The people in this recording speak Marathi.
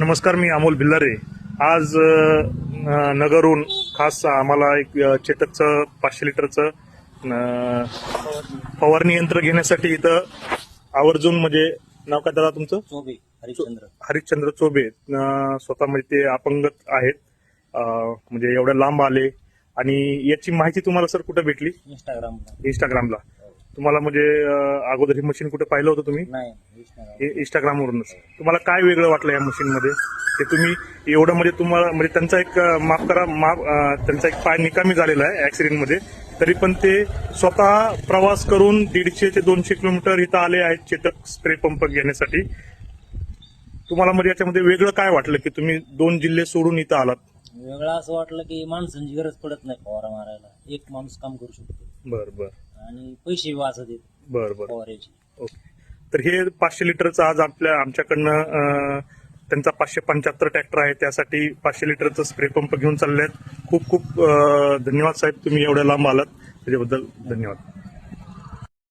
नमस्कार मी अमोल भिल्लारे. आज नगरहून खास आम्हाला एक चेतकचं पाचशे लिटरचं फवारणी यंत्र घेण्यासाठी इथं आवर्जून म्हणजे नाव काय दादा तुमचं? चोबे हरिश्चंद्र. हरिश्चंद्र चोबे. स्वतः म्हणजे ते अपंगत आहेत. म्हणजे एवढ्या लांब आले. आणि याची माहिती तुम्हाला सर कुठे भेटली? इंस्टाग्रामला इंस्टाग्रामला तुम्हाला म्हणजे अ, अगोदर ही मशीन कुठे पाहिलं होतं तुम्ही? नाही इंस्टाग्राम हे इंस्टाग्रामवरूनच तुम्हाला काय वेगळं वाटलं या मशीन मध्ये? ते तुम्ही एवढं म्हणजे तुम्हाला म्हणजे त्यांचा एक अं, माफ करा माफ अं, त्यांचा एक पाय निकामी झालेला आहे ऍक्सिडेंटमध्ये. तरी पण ते स्वतः प्रवास करून दीडशे ते दोनशे किलोमीटर इथं आले आहेत चेतक स्प्रे पंप घेण्यासाठी. तुम्हाला म्हणजे याच्यामध्ये वेगळं काय वाटलं की तुम्ही दोन जिल्हे सोडून इथं आलात? वेगळं असं वाटलं की माणसांची गरज पडत नाही फवारा मारायला. एक माणूस काम करू शकतो. बर बर. आणि पैसे वाचत येत बर बर. फवाऱ्याचे. ओके. तर हे पाचशे लिटरचं आज आपल्या आमच्याकडनं अं, त्यांचा पाचशे पंच्याहत्तर ट्रॅक्टर आहे. त्यासाठी पाचशे लिटरचं स्प्रे पंप घेऊन चालले आहेत. खूप खूप अं, धन्यवाद साहेब तुम्ही एवढ्या लांब आलात. त्याच्याबद्दल धन्यवाद.